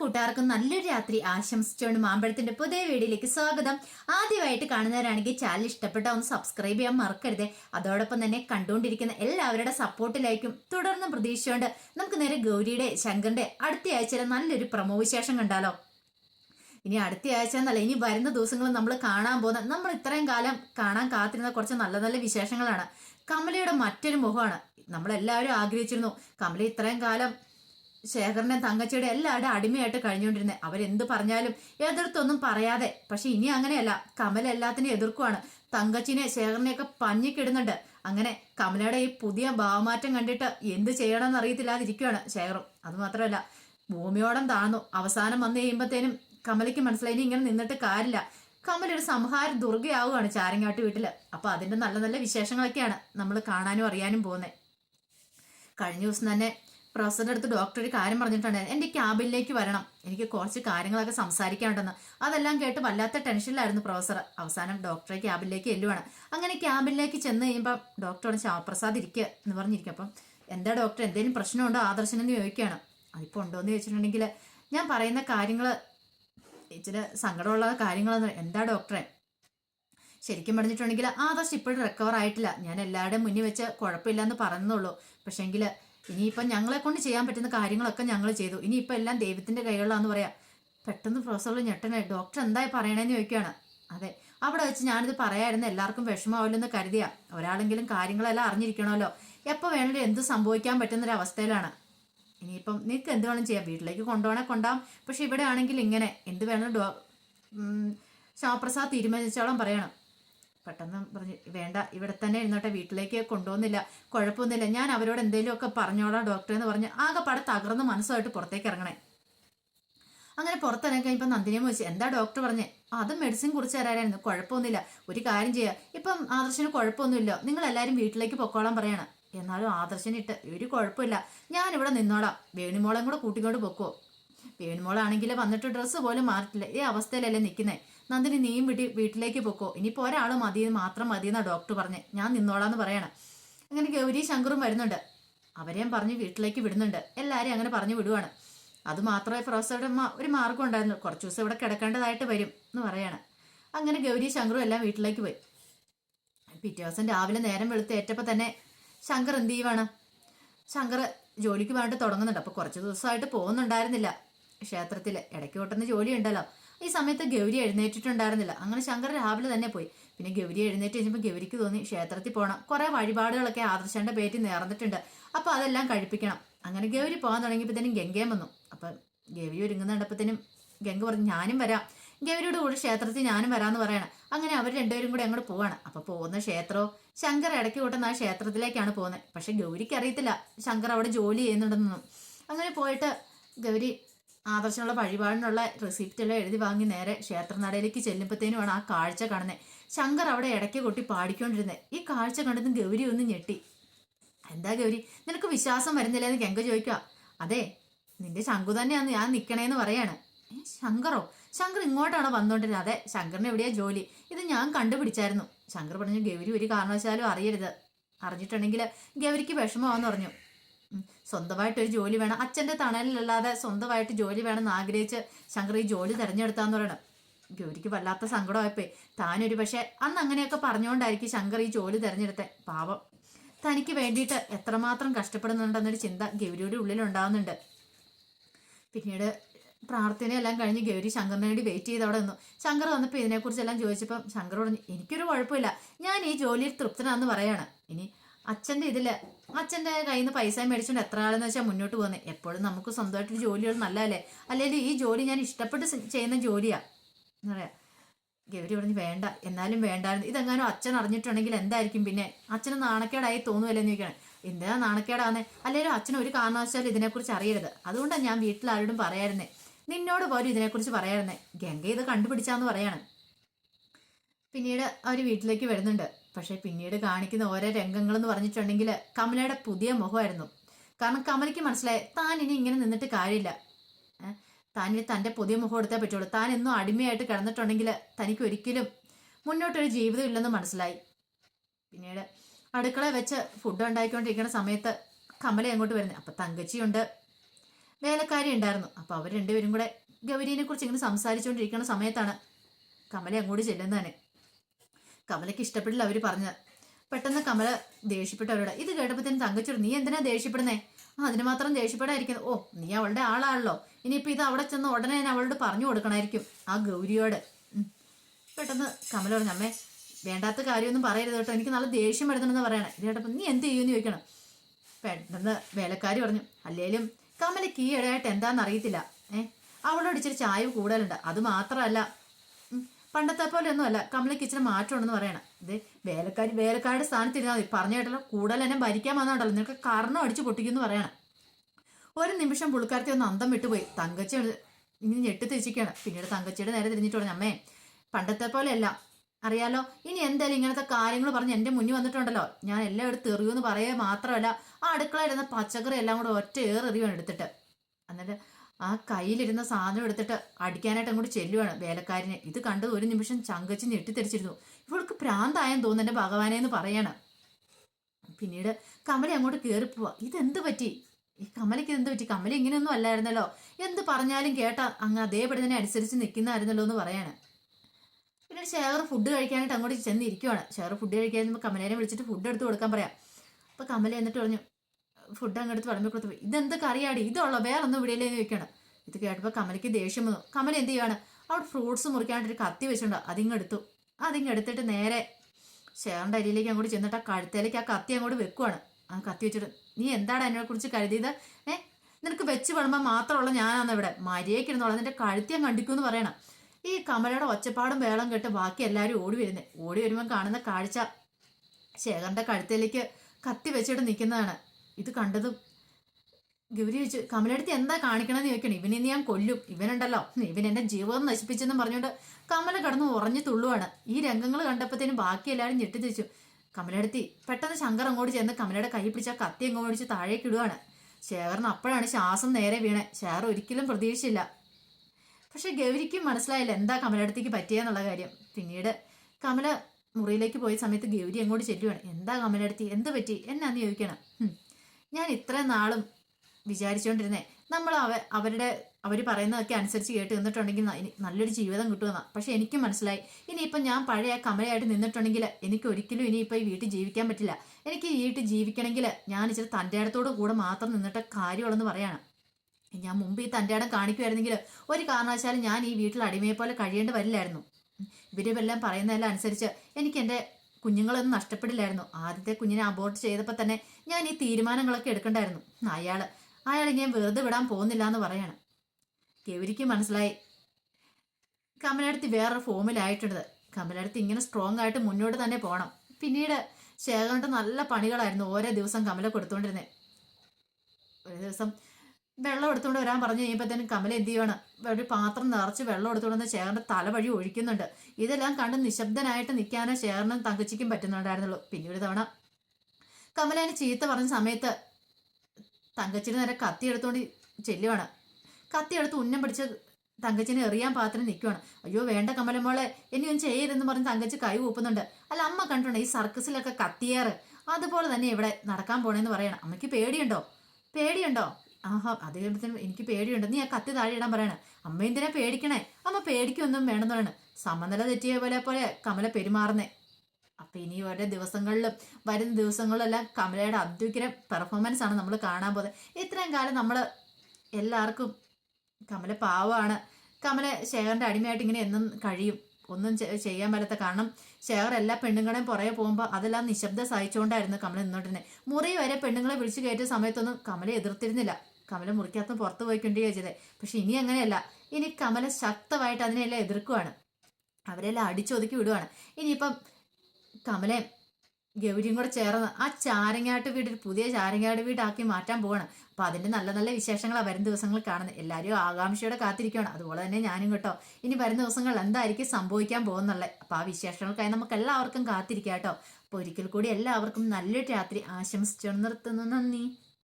കൂട്ടുകാർക്കും നല്ലൊരു രാത്രി ആശംസിച്ചുകൊണ്ട് മാമ്പഴത്തിന്റെ പുതിയ വീഡിയോയിലേക്ക് സ്വാഗതം. ആദ്യമായിട്ട് കാണുന്നവരാണെങ്കിൽ ചാനൽ ഇഷ്ടപ്പെട്ട ഒന്ന് സബ്സ്ക്രൈബ് ചെയ്യാൻ മറക്കരുത്. അതോടൊപ്പം തന്നെ കണ്ടുകൊണ്ടിരിക്കുന്ന എല്ലാവരുടെ സപ്പോർട്ടിലായിരിക്കും തുടർന്ന് പ്രതീക്ഷിച്ചുകൊണ്ട് നമുക്ക് നേരെ ഗൗരിയുടെ ശങ്കറിന്റെ അടുത്ത ആഴ്ചയിലെ നല്ലൊരു പ്രമോ വിശേഷം കണ്ടാലോ. ഇനി അടുത്ത ആഴ്ച എന്നല്ല ഇനി വരുന്ന ദിവസങ്ങൾ നമ്മൾ കാണാൻ പോകുന്ന നമ്മൾ ഇത്രയും കാലം കാണാൻ കാത്തിരുന്ന കുറച്ച് നല്ല നല്ല വിശേഷങ്ങളാണ്. കമലയുടെ മറ്റൊരു മുഖമാണ്. നമ്മളെല്ലാവരും ആഗ്രഹിച്ചിരുന്നു കമല ഇത്രയും കാലം ശേഖരനെ തങ്കച്ചിയുടെ എല്ലാവരുടെ അടിമയായിട്ട് കഴിഞ്ഞുകൊണ്ടിരുന്നത് അവരെന്ത് പറഞ്ഞാലും എതിർത്തൊന്നും പറയാതെ. പക്ഷെ ഇനി അങ്ങനെയല്ല. കമൽ എല്ലാത്തിനും എതിർക്കുവാണ്. തങ്കച്ചിനെ ശേഖരനെയൊക്കെ പഞ്ഞിക്കിടുന്നുണ്ട്. അങ്ങനെ കമലയുടെ ഈ പുതിയ ഭാവമാറ്റം കണ്ടിട്ട് എന്ത് ചെയ്യണമെന്ന് അറിയത്തില്ലാതിരിക്കുവാണ് ശേഖറും അത് മാത്രമല്ല ഭൂമിയോടം താഴ്ന്നു. അവസാനം വന്നു കഴിയുമ്പോഴത്തേനും കമലയ്ക്ക് മനസ്സിലായി. ഇങ്ങനെ നിന്നിട്ട് കാര്യമില്ല. കമൽ ഒരു സംഹാര ദുർഗയാവുകയാണ് ചാരങ്ങാട്ട് വീട്ടിൽ. അപ്പൊ അതിന്റെ നല്ല നല്ല വിശേഷങ്ങളൊക്കെയാണ് നമ്മൾ കാണാനും അറിയാനും പോകുന്നത് കഴിഞ്ഞ ദിവസം തന്നെ പ്രൊഫസറുടെ അടുത്ത് ഡോക്ടർ ഒരു കാര്യം പറഞ്ഞിട്ടുണ്ടായിരുന്നു എന്റെ ക്യാബിനിലേക്ക് വരണം. എനിക്ക് കുറച്ച് കാര്യങ്ങളൊക്കെ സംസാരിക്കാനുണ്ടെന്ന്. അതെല്ലാം കേട്ട് വല്ലാത്ത ടെൻഷനിലായിരുന്നു പ്രൊഫസർ അവസാനം ഡോക്ടറെ ക്യാബിനിലേക്ക് എല്ലുവാണ് അങ്ങനെ ക്യാബിനിലേക്ക് ചെന്ന് കഴിയുമ്പോൾ ഡോക്ടറോട് ശ്യാമപ്രസാദ് ഇരിക്കുക എന്ന് പറഞ്ഞിരിക്കും. അപ്പം എന്താ ഡോക്ടർ എന്തെങ്കിലും പ്രശ്നമുണ്ടോ? ആദർശനെന്ന് ചോദിക്കുകയാണ്. അതിപ്പോൾ ഉണ്ടോ എന്ന് ചോദിച്ചിട്ടുണ്ടെങ്കിൽ ഞാൻ പറയുന്ന കാര്യങ്ങൾ ഇച്ചിരി സങ്കടമുള്ള കാര്യങ്ങളെന്ന് എന്താ ഡോക്ടറെ ശരിക്കും പറഞ്ഞിട്ടുണ്ടെങ്കിൽ ആദർശ് ഇപ്പോഴും റിക്കവർ ആയിട്ടില്ല. ഞാൻ എല്ലാവരുടെയും മുന്നിൽ വെച്ച് കുഴപ്പമില്ലെന്ന് പറഞ്ഞതുള്ളൂ പക്ഷേങ്കിൽ ഇനിയിപ്പം ഞങ്ങളെ കൊണ്ട് ചെയ്യാൻ പറ്റുന്ന കാര്യങ്ങളൊക്കെ ഞങ്ങൾ ചെയ്തു. ഇനിയിപ്പോൾ എല്ലാം ദൈവത്തിന്റെ കൈകളിലാന്ന് പറയാം. പെട്ടെന്ന് പ്രൊഫസറിൽ ഞെട്ടനെ ഡോക്ടർ എന്തായി പറയണേന്ന് ചോദിക്കുകയാണ്. അതെ. അവിടെ വെച്ച് ഞാനിത് പറയായിരുന്നു. എല്ലാവർക്കും വിഷമാവില്ലെന്ന് കരുതിയ. ഒരാളെങ്കിലും കാര്യങ്ങളെല്ലാം അറിഞ്ഞിരിക്കണമല്ലോ. എപ്പോൾ വേണമെങ്കിലും എന്ത് സംഭവിക്കാൻ പറ്റുന്നൊരവസ്ഥയിലാണ്. ഇനിയിപ്പം നിനക്ക് എന്ത് വേണം ചെയ്യാം. വീട്ടിലേക്ക് കൊണ്ടുപോകണേ കൊണ്ടാം. പക്ഷെ ഇവിടെ ആണെങ്കിൽ ഇങ്ങനെ. എന്ത് വേണം ഡോ ശ്യാമപ്രസാദ് തീരുമാനിച്ചോളം പറയണം. പെട്ടെന്ന് പറഞ്ഞു വേണ്ട ഇവിടെ തന്നെ ഇരുന്നോട്ടെ വീട്ടിലേക്ക് കൊണ്ടുപോകുന്നില്ല കുഴപ്പമൊന്നുമില്ല. ഞാൻ അവരോട് എന്തെങ്കിലുമൊക്കെ പറഞ്ഞോളാം ഡോക്ടർ എന്ന് പറഞ്ഞ് ആകെ പട തകർന്ന് മനസ്സുമായിട്ട് പുറത്തേക്ക് ഇറങ്ങണേ. അങ്ങനെ പുറത്തിറങ്ങി കഴിഞ്ഞപ്പോൾ നന്ദിനിയെ ചോദിച്ചു എന്താ ഡോക്ടർ പറഞ്ഞേ? അത് മെഡിസിൻ കുറിച്ച് തരാനായിരുന്നു കുഴപ്പമൊന്നുമില്ല. ഒരു കാര്യം ചെയ്യുക ഇപ്പം ആദർശന് കുഴപ്പമൊന്നുമില്ല. നിങ്ങൾ എല്ലാവരും വീട്ടിലേക്ക് പൊക്കോളാൻ പറയണം. എന്നാലും ആദർശനിട്ട് ഒരു കുഴപ്പമില്ല. ഞാൻ ഞാനിവിടെ നിന്നോളാം. വേണുമോളെ കൂടെ കൂട്ടിക്കൊണ്ട് പൊക്കോ. വേണുമോളാണെങ്കിൽ വന്നിട്ട് ഡ്രസ്സ് പോലും മാറിയിട്ടില്ല. ഈ അവസ്ഥയിലല്ലേ നിൽക്കുന്നേ? നന്ദിനി നീയും വീട്ടി വീട്ടിലേക്ക് പൊക്കോ. ഇനിയിപ്പോൾ ഒരാൾ മതി മാത്രം മതി എന്നാ ഡോക്ടർ പറഞ്ഞ്. ഞാൻ നിന്നോളാന്ന് പറയണം. അങ്ങനെ ഗൗരി ശങ്കറും വരുന്നുണ്ട്. അവരെയും പറഞ്ഞ് വീട്ടിലേക്ക് വിടുന്നുണ്ട്. എല്ലാവരെയും അങ്ങനെ പറഞ്ഞു വിടുവാണ്. അത് മാത്രമേ പ്രൊഫസറുടെ ഒരു മാർഗം ഉണ്ടായിരുന്നു കുറച്ച് ദിവസം ഇവിടെ കിടക്കേണ്ടതായിട്ട് വരും എന്ന് പറയാണ്. അങ്ങനെ ഗൗരി ശങ്കറും എല്ലാം വീട്ടിലേക്ക് പോയി. പിറ്റേ ദിവസം രാവിലെ നേരം വെളുത്ത് ഏറ്റപ്പോൾ തന്നെ ശങ്കർ എന്ത് ചെയ്യുവാണ്? ശങ്കർ ജോലിക്ക് വേണ്ടി തുടങ്ങുന്നുണ്ട്. അപ്പോൾ കുറച്ച് ദിവസമായിട്ട് പോകുന്നുണ്ടായിരുന്നില്ല ക്ഷേത്രത്തിൽ ഇടയ്ക്ക് കൊട്ടുന്ന ജോലി ഉണ്ടല്ലോ ഈ സമയത്ത് ഗൗരി എഴുന്നേറ്റിട്ടുണ്ടായിരുന്നില്ല. അങ്ങനെ ശങ്കർ രാവിലെ തന്നെ പോയി. പിന്നെ ഗൗരി എഴുന്നേറ്റ് കഴിഞ്ഞപ്പോൾ ഗൗരിക്ക് തോന്നി ക്ഷേത്രത്തിൽ പോകണം കുറേ വഴിപാടുകളൊക്കെ ആദർശന്റെ പേറ്റി നേർന്നിട്ടുണ്ട്. അപ്പോൾ അതെല്ലാം കഴിപ്പിക്കണം. അങ്ങനെ ഗൗരി പോകാൻ തുടങ്ങിയപ്പോഴത്തേനും ഗംഗയും വന്നു. അപ്പം ഗൗരി ഒരുങ്ങുന്നുണ്ടപ്പോഴത്തേനും ഗംഗ പറഞ്ഞു ഞാനും വരാം. ഗൗരിയുടെ കൂടെ ക്ഷേത്രത്തിൽ ഞാനും വരാമെന്ന് പറയണം. അങ്ങനെ അവർ രണ്ടുപേരും കൂടെ അങ്ങോട്ട് പോവാണ്. അപ്പൊ പോകുന്ന ക്ഷേത്രവും ശങ്കർ ഇടയ്ക്ക് കൂട്ടുന്ന ആ ക്ഷേത്രത്തിലേക്കാണ് പോകുന്നത്. പക്ഷെ ഗൗരിക്ക് അറിയത്തില്ല ശങ്കർ അവിടെ ജോലി ചെയ്യുന്നുണ്ടെന്നൊന്നും. അങ്ങനെ പോയിട്ട് ഗൗരി ആദർശനുള്ള വഴിപാടിനുള്ള റെസിപ്റ്റ് എല്ലാം എഴുതി വാങ്ങി നേരെ ക്ഷേത്രനടയിലേക്ക് ചെല്ലുമ്പോഴത്തേനുമാണ് ആ കാഴ്ച കാണുന്നത് ശങ്കർ അവിടെ ഇടയ്ക്ക് കൊട്ടി പാടിക്കൊണ്ടിരുന്നത് ഈ കാഴ്ച കണ്ടതും ഗൗരി ഒന്ന് ഞെട്ടി. എന്താ ഗൗരി? നിനക്ക് വിശ്വാസം വരുന്നില്ലെന്ന് ഗംഗ ചോദിക്കുക അതെ നിന്റെ ശങ്കു തന്നെയാന്ന് ഞാൻ നിൽക്കണേന്ന് പറയാണ്. ശങ്കറോ? ശങ്കർ ഇങ്ങോട്ടാണോ വന്നോണ്ടിരുന്നത് അതെ ശങ്കറിന് എവിടെയാ ജോലി? ഇത് ഞാൻ കണ്ടുപിടിച്ചായിരുന്നു. ശങ്കർ പറഞ്ഞു ഗൗരി ഒരു കാരണവശാലും അറിയരുത്. അറിഞ്ഞിട്ടുണ്ടെങ്കിൽ ഗൗരിക്ക് വിഷമമാണെന്ന് പറഞ്ഞു. ഉം, സ്വന്തമായിട്ട് ഒരു ജോലി വേണം. അച്ഛന്റെ തണലിലല്ലാതെ സ്വന്തമായിട്ട് ജോലി വേണമെന്ന് ആഗ്രഹിച്ച് ശങ്കർ ഈ ജോലി തിരഞ്ഞെടുത്താന്ന് പറയണം. ഗൗരിക്ക് വല്ലാത്ത സങ്കടമായപ്പേ താനൊരു പക്ഷേ അന്ന് അങ്ങനെയൊക്കെ പറഞ്ഞുകൊണ്ടായിരിക്കും ശങ്കർ ഈ ജോലി തിരഞ്ഞെടുത്തെ. പാവം. തനിക്ക് വേണ്ടിയിട്ട് എത്രമാത്രം കഷ്ടപ്പെടുന്നുണ്ടെന്നൊരു ചിന്ത ഗൗരിയുടെ ഉള്ളിൽ ഉണ്ടാവുന്നുണ്ട് പിന്നീട് പ്രാർത്ഥനയെല്ലാം കഴിഞ്ഞ് ഗൗരി ശങ്കറിന് വേണ്ടി വെയിറ്റ് ചെയ്ത് അവിടെ നിന്നു. ശങ്കർ വന്നപ്പോൾ ഇതിനെക്കുറിച്ചെല്ലാം ചോദിച്ചപ്പം ശങ്കർ പറഞ്ഞു എനിക്കൊരു കുഴപ്പമില്ല. ഞാൻ ഈ ജോലിയിൽ തൃപ്തനാന്ന് പറയാണ്. ഇനി അച്ഛന്റെ ഇതിൽ അച്ഛന്റെ കയ്യിൽ നിന്ന് പൈസ മേടിച്ചുകൊണ്ട് എത്ര ആളെന്ന് വെച്ചാൽ മുന്നോട്ട് പോകുന്നത് എപ്പോഴും നമുക്ക് സ്വന്തമായിട്ടൊരു ജോലികൾ നല്ലതല്ലേ? അല്ലെങ്കിൽ ഈ ജോലി ഞാൻ ഇഷ്ടപ്പെട്ട് ചെയ്യുന്ന ജോലിയാ. എന്ന് പറയാം. ഗൗരി പറഞ്ഞു വേണ്ട. എന്നാലും വേണ്ടായിരുന്നു. ഇതെങ്ങാനും അച്ഛൻ അറിഞ്ഞിട്ടുണ്ടെങ്കിൽ എന്തായിരിക്കും പിന്നെ? അച്ഛന് നാണക്കേടായി തോന്നുമല്ലേ എന്ന് ചോദിക്കണം. എന്തിനാ നാണക്കേടാന്ന് അല്ലെങ്കിൽ അച്ഛൻ ഒരു കാരണവശാലും ഇതിനെക്കുറിച്ച് അറിയരുത്. അതുകൊണ്ടാണ് ഞാൻ വീട്ടിൽ ആരോടും പറയായിരുന്നേ നിന്നോട് പോലും ഇതിനെക്കുറിച്ച് പറയായിരുന്നേ ഗംഗ ഇത് കണ്ടുപിടിച്ചാന്ന് പറയാണ്. പിന്നീട് അവർ വീട്ടിലേക്ക് വരുന്നുണ്ട്. പക്ഷെ പിന്നീട് കാണിക്കുന്ന ഓരോ രംഗങ്ങൾ എന്ന് പറഞ്ഞിട്ടുണ്ടെങ്കിൽ കമലയുടെ പുതിയ മുഖമായിരുന്നു. കാരണം കമലയ്ക്ക് മനസ്സിലായി താൻ ഇനി ഇങ്ങനെ നിന്നിട്ട് കാര്യമില്ല. താൻ തന്റെ പുതിയ മുഖം എടുത്താൽ പറ്റുള്ളൂ. താൻ എന്നും അടിമയായിട്ട് കിടന്നിട്ടുണ്ടെങ്കിൽ തനിക്ക് ഒരിക്കലും മുന്നോട്ടൊരു ജീവിതം ഇല്ലെന്ന് മനസ്സിലായി. പിന്നീട് അടുക്കള വെച്ച് ഫുഡ് ഉണ്ടാക്കിക്കൊണ്ടിരിക്കുന്ന സമയത്ത് കമല അങ്ങോട്ട് വരുന്നത് അപ്പം തങ്കച്ചിയുണ്ട്. വേലക്കാരി ഉണ്ടായിരുന്നു. അപ്പം അവർ രണ്ടുപേരും കൂടെ ഗൗരീനെ കുറിച്ച് ഇങ്ങനെ സംസാരിച്ചുകൊണ്ടിരിക്കുന്ന സമയത്താണ് കമല അങ്ങോട്ട് ചെല്ലുന്നതാണ്. കമലയ്ക്ക് ഇഷ്ടപ്പെടില്ല അവർ പറഞ്ഞത്. പെട്ടെന്ന് കമല ദേഷ്യപ്പെട്ട അവരോട് ഇത് കേട്ടപ്പോഴത്തേനും തങ്കച്ചോട് നീ എന്തിനാ ദേഷ്യപ്പെടുന്നേ? അതിന് മാത്രം ദേഷ്യപ്പെടായിരിക്കുന്നത് ഓ നീ അവളുടെ ആളാണല്ലോ. ഇനിയിപ്പോ ഇത് അവിടെ ചെന്ന് ഉടനെ തന്നെ അവളോട് പറഞ്ഞു കൊടുക്കണമായിരിക്കും ആ ഗൗരിയോട്. പെട്ടെന്ന് കമല പറഞ്ഞു അമ്മേ വേണ്ടാത്ത കാര്യമൊന്നും പറയരുത് കേട്ടോ. എനിക്ക് നല്ല ദേഷ്യം വരുന്നുണ്ടെന്ന് പറയണേ. ഇത് കേട്ടപ്പോൾ നീ എന്ത് ചെയ്യുമെന്ന് ചോദിക്കണം. പെട്ടെന്ന് വേലക്കാരി പറഞ്ഞു അല്ലേലും കമലയ്ക്ക് ഈ ഇടയായിട്ട് എന്താണെന്ന് അറിയത്തില്ല. ഏഹ് അവളോട് ഇച്ചിരി ചായ കൂടുതലുണ്ട്. അത് മാത്രമല്ല പണ്ടത്തെ പോലെ ഒന്നും അല്ല കമലയ്ക്ക് ഇച്ചിരി മാറ്റമുണ്ടെന്ന് പറയണം. ഇത് വേലക്കാരി വേലക്കാരുടെ സ്ഥാനത്ത് ഇരുന്നാൽ മതി. പറഞ്ഞു കേട്ടല്ലോ കൂടുതൽ എന്നെ ഭരിക്കാൻ വന്നോണ്ടല്ലോ. നിനക്ക് കർണം അടിച്ച് പൊട്ടിക്കുന്നു പറയണം. ഒരു നിമിഷം പുള്ളിക്കാരത്തി ഒന്ന് അന്തം വിട്ടുപോയി. തങ്കച്ചി ഇങ്ങനെ ഞെട്ടി തിരിച്ചിരിക്കുകയാണ് പിന്നീട് തങ്കച്ചിയുടെ നേരെ തിരിഞ്ഞിട്ട് പറഞ്ഞു അമ്മേ പണ്ടത്തെ പോലെയല്ല. അറിയാലോ ഇനി എന്തായാലും ഇങ്ങനത്തെ കാര്യങ്ങൾ പറഞ്ഞ് എന്റെ മുന്നിൽ വന്നിട്ടുണ്ടല്ലോ. ഞാൻ എല്ലാം എടുത്ത് എറിയുമെന്ന് പറയുക മാത്രമല്ല ആ അടുക്കളയിലിരുന്ന പച്ചക്കറി എല്ലാം കൂടെ ഒറ്റ ഏറെറിയുവാണ് എടുത്തിട്ട്. എന്നിട്ട് ആ കയ്യിലിരുന്ന സാധനം എടുത്തിട്ട് അടിക്കാനായിട്ട് അങ്ങോട്ട് ചെല്ലുവാണ് വേലക്കാരനെ. ഇത് കണ്ട് ഒരു നിമിഷം ചങ്കച്ച് ഞെട്ടിത്തെറിച്ചിരുന്നു. ഇവൾക്ക് പ്രാന്തായെന്ന് തോന്നുന്നു ഭഗവാനെ എന്ന് പറയാണ്. പിന്നീട് കമല അങ്ങോട്ട് കയറി പോവാ. ഇതെന്ത് പറ്റി? ഈ കമലയ്ക്ക് എന്ത് പറ്റി? കമല ഇങ്ങനെയൊന്നും അല്ലായിരുന്നല്ലോ. എന്ത് പറഞ്ഞാലും കേട്ട അങ്ങ് അതേപടി തന്നെ അനുസരിച്ച് നിൽക്കുന്നതായിരുന്നല്ലോ എന്ന് പറയാണ്. പിന്നീട് ഷെയർ ഫുഡ് കഴിക്കാനായിട്ട് അങ്ങോട്ട് ചെന്നിരിക്കുവാണ്. ഷെയർ ഫുഡ് കഴിക്കാൻ കമലേനെ വിളിച്ചിട്ട് ഫുഡ് എടുത്ത് കൊടുക്കാൻ പറയാം. അപ്പൊ കമല എന്നിട്ട് പറഞ്ഞു ഫുഡ് അങ്ങെടുത്ത് വിളമ്പി കൊടുത്തു ഇതെന്ത് കറിയാടി? ഇതുള്ളോ? വേറെ ഒന്നും ഇവിടെയല്ലേന്ന് ചോദിക്കണം ഇത് കേട്ടപ്പോൾ കമലയ്ക്ക് ദേഷ്യം വന്നു. കമൽ എന്ത് ചെയ്യുകയാണ് അവിടെ ഫ്രൂട്ട്സ് മുറിക്കാണ്ടൊരു കത്തി വെച്ചിട്ടുണ്ട്. അതിങ്ങെടുത്തു അതിങ്ങെടുത്തിട്ട് നേരെ ചേറിന്റെ അരിയിലേക്ക് അങ്ങോട്ട് ചെന്നിട്ട് ആ കഴുത്തേലേക്ക് ആ കത്തി അങ്ങോട്ട് വെക്കുവാണ്. ആ കത്തി വെച്ചിട്ട് നീ എന്താണ് എന്നെക്കുറിച്ച് കുറിച്ച് കരുതിയത്? ഏ? നിനക്ക് വെച്ച് വിളമ്പാൻ മാത്രമുള്ള ഞാനാണ് ഇവിടെ? മര്യാദയ്ക്ക് ഇരുന്നോളാം കഴുത്തി ഞാൻ കണ്ടിക്കൂന്ന് പറയണം. ഈ കമലയുടെ ഒച്ചപ്പാടും വേളം കേട്ട് ബാക്കി എല്ലാവരും ഓടി വരുന്നത് ഓടി വരുമ്പോൾ കാണുന്ന കാഴ്ച ശേഖറിന്റെ കഴുത്തിലേക്ക് കത്തി വെച്ചിട്ട് നിൽക്കുന്നതാണ്. ഇത് കണ്ടത് ഗൗരി ചോദിച്ചു കമലടുത്ത് എന്താ കാണിക്കണമെന്ന് ചോദിക്കണം? ഇവനെ ഞാൻ കൊല്ലും. ഇവനുണ്ടല്ലോ. ഇവൻ എന്റെ ജീവിതം നശിപ്പിച്ചെന്ന് പറഞ്ഞുകൊണ്ട് കമല കടന്നു ഉറഞ്ഞു തുള്ളുവാണ്. ഈ രംഗങ്ങൾ കണ്ടപ്പോഴത്തേനും ബാക്കി എല്ലാവരും ഞെട്ടിത്തിരിച്ചു കമലടുത്തി പെട്ടെന്ന് ശങ്കർ അങ്ങോട്ട് ചെന്ന് കമലയുടെ കൈ പിടിച്ച കത്തി അങ്ങോട്ട് പിടിച്ച് താഴേക്ക് ഇടുവാണ്. ശേഖറിന് അപ്പോഴാണ് ശ്വാസം നേരെ വീണേ. ശേഖർ ഒരിക്കലും പ്രതീക്ഷിച്ചില്ല. പക്ഷെ ഗൗരിക്കും മനസ്സിലായില്ല എന്താ കമലടുത്തേക്ക് പറ്റിയെന്നുള്ള കാര്യം. പിന്നീട് കമല മുറിയിലേക്ക് പോയ സമയത്ത് ഗൗരി അങ്ങോട്ട് ചെല്ലുവാണ്. എന്താ കമലടുത്തി? എന്ത് പറ്റി? എന്നാന്ന് ചോദിക്കണം. ഞാൻ ഇത്ര നാളും വിചാരിച്ചുകൊണ്ടിരുന്നേ നമ്മൾ അവ അവരുടെ അവർ പറയുന്നതൊക്കെ അനുസരിച്ച് കേട്ട് നിന്നിട്ടുണ്ടെങ്കിൽ നല്ലൊരു ജീവിതം കിട്ടുമെന്നാ. പക്ഷെ എനിക്ക് മനസ്സിലായി. ഇനിയിപ്പം ഞാൻ പഴയ കമലയായിട്ട് നിന്നിട്ടുണ്ടെങ്കിൽ എനിക്ക് ഒരിക്കലും ഇനിയിപ്പോൾ ഈ വീട്ടിൽ ജീവിക്കാൻ പറ്റില്ല. എനിക്ക് ഈ വീട്ടിൽ ജീവിക്കണമെങ്കിൽ ഞാൻ ഇച്ചിരി തന്റെ ഇടത്തോട് കൂടെ മാത്രം നിന്നിട്ട് കാര്യമുള്ളെന്ന് പറയാണ്. ഞാൻ മുമ്പ് ഈ തന്റെ ഇടം കാണിക്കുമായിരുന്നെങ്കിൽ ഒരു കാരണവശാലും ഞാൻ ഈ വീട്ടിൽ അടിമയെ പോലെ കഴിയേണ്ടി വരില്ലായിരുന്നു. ഇവരെല്ലാം പറയുന്നതെല്ലാം അനുസരിച്ച് എനിക്ക് എന്റെ കുഞ്ഞുങ്ങളൊന്നും നഷ്ടപ്പെടില്ലായിരുന്നു. ആദ്യത്തെ കുഞ്ഞിനെ അബോർട്ട് ചെയ്തപ്പോൾ തന്നെ ഞാൻ ഈ തീരുമാനങ്ങളൊക്കെ എടുക്കണ്ടായിരുന്നു. അയാൾ അയാൾ ഞാൻ വെറുതെ വിടാൻ പോകുന്നില്ല എന്ന് പറയാണ്. ഗൗരിക്ക് മനസ്സിലായി. കമലടുത്ത് വേറൊരു ഫോമിലായിട്ടുണ്ട്. കമലടുത്ത് ഇങ്ങനെ സ്ട്രോങ് ആയിട്ട് മുന്നോട്ട് തന്നെ പോകണം പിന്നീട് ശേഖരന്റെ നല്ല പണികളായിരുന്നു ഓരോ ദിവസം കമല കൊടുത്തുകൊണ്ടിരുന്നത് ഒരു ദിവസം വെള്ളം എടുത്തുകൊണ്ട് വരാൻ പറഞ്ഞു കഴിയുമ്പോഴത്തേനും കമല എന്ത് ചെയ്യുവാണ്? ഒരു പാത്രം നിറച്ച് വെള്ളം എടുത്തുകൊണ്ട് വന്ന് ശേഖരന്റെ തല വഴി ഒഴിക്കുന്നുണ്ട്. ഇതെല്ലാം കണ്ട് നിശബ്ദനായിട്ട് നിൽക്കാനേ ശേഖരനും തങ്കച്ചിക്കും പറ്റുന്നുണ്ടായിരുന്നുള്ളൂ. പിന്നെ ഒരു തവണ കമലേനെ ചീത്ത പറഞ്ഞ സമയത്ത് തങ്കച്ചിന് നേരെ കത്തി എടുത്തുകൊണ്ട് ചെല്ലുവാണ്. കത്തി എടുത്ത് ഉന്നം പിടിച്ച് തങ്കച്ചിനെ എറിയാൻ പാത്രം നിൽക്കുവാണ്. അയ്യോ വേണ്ട കമലമോളെ ഇനി ഒന്നും ചെയ്യരുതെന്ന് പറഞ്ഞ് തങ്കച്ചി കൈ കൂപ്പുന്നുണ്ട്. അല്ല അമ്മ കണ്ടിട്ടുണ്ട് ഈ സർക്കസിലൊക്കെ കത്തിയേറ്. അതുപോലെ തന്നെ ഇവിടെ നടക്കാൻ പോണേന്ന് പറയണം. അമ്മയ്ക്ക് പേടിയുണ്ടോ? പേടിയുണ്ടോ? ആഹാ അത് കഴിയുമ്പോഴത്തേനും എനിക്ക് പേടിയുണ്ട്. നീ ആ കത്തി താഴെ ഇടാൻ പറയണ. അമ്മ എന്തിനാ പേടിക്കണേ? അമ്മ പേടിക്കൊന്നും വേണമെന്ന് പറയണേ. സമനില തെറ്റിയ പോലെ പോലെ കമല പെരുമാറുന്നേ. അപ്പൊ ഇനി ഓരോ ദിവസങ്ങളിലും വരുന്ന ദിവസങ്ങളിലെല്ലാം കമലയുടെ അത്യുഗ്ര പെർഫോമൻസ് ആണ് നമ്മൾ കാണാൻ പോകുന്നത്. ഇത്രയും കാലം നമ്മൾ എല്ലാവർക്കും കമല പാവമാണ്. കമല ശേഖറിന്റെ അടിമയായിട്ട് ഇങ്ങനെ എന്നും കഴിയും. ഒന്നും ചെയ്യാൻ പറ്റാത്ത കാരണം ശേഖർ എല്ലാ പെണ്ണുങ്ങളെയും പുറകെ പോകുമ്പോൾ അതെല്ലാം നിശബ്ദ സഹിച്ചുകൊണ്ടായിരുന്നു കമല നിന്നോട്ടിനെ മുറി വരെ പെണ്ണുങ്ങളെ വിളിച്ചു കയറ്റിയ സമയത്തൊന്നും കമല എതിർത്തിരുന്നില്ല. കമല മുറിക്കകത്ത് പുറത്തു പോയിക്കൊണ്ടേ ചെയ്തത് പക്ഷെ ഇനി അങ്ങനെയല്ല. ഇനി കമല ശക്തമായിട്ട് അതിനെല്ലാം എതിർക്കുവാണ്. അവരെല്ലാം അടിച്ചൊതുക്കി വിടുവാണ്. ഇനിയിപ്പം കമലയും ഗൗരിയും കൂടെ ചേർന്ന് ആ ചാരങ്ങാട്ട് വീട് ഒരു പുതിയ ചാരങ്ങാട് വീടാക്കി മാറ്റാൻ പോവാണ്. അപ്പൊ അതിന്റെ നല്ല നല്ല വിശേഷങ്ങളാണ് വരും ദിവസങ്ങൾ കാണുന്നത്. എല്ലാവരും ആകാംക്ഷയോടെ കാത്തിരിക്കുകയാണ് അതുപോലെ തന്നെ ഞാനും കേട്ടോ. ഇനി വരുന്ന ദിവസങ്ങൾ എന്തായിരിക്കും സംഭവിക്കാൻ പോകുന്നുള്ളത്? അപ്പൊ ആ വിശേഷങ്ങൾക്കായി നമുക്ക് എല്ലാവർക്കും കാത്തിരിക്കാം കേട്ടോ. അപ്പൊ ഒരിക്കൽ കൂടി എല്ലാവർക്കും നല്ലൊരു രാത്രി ആശംസിച്ചു നിർത്തുന്നു. നന്ദി.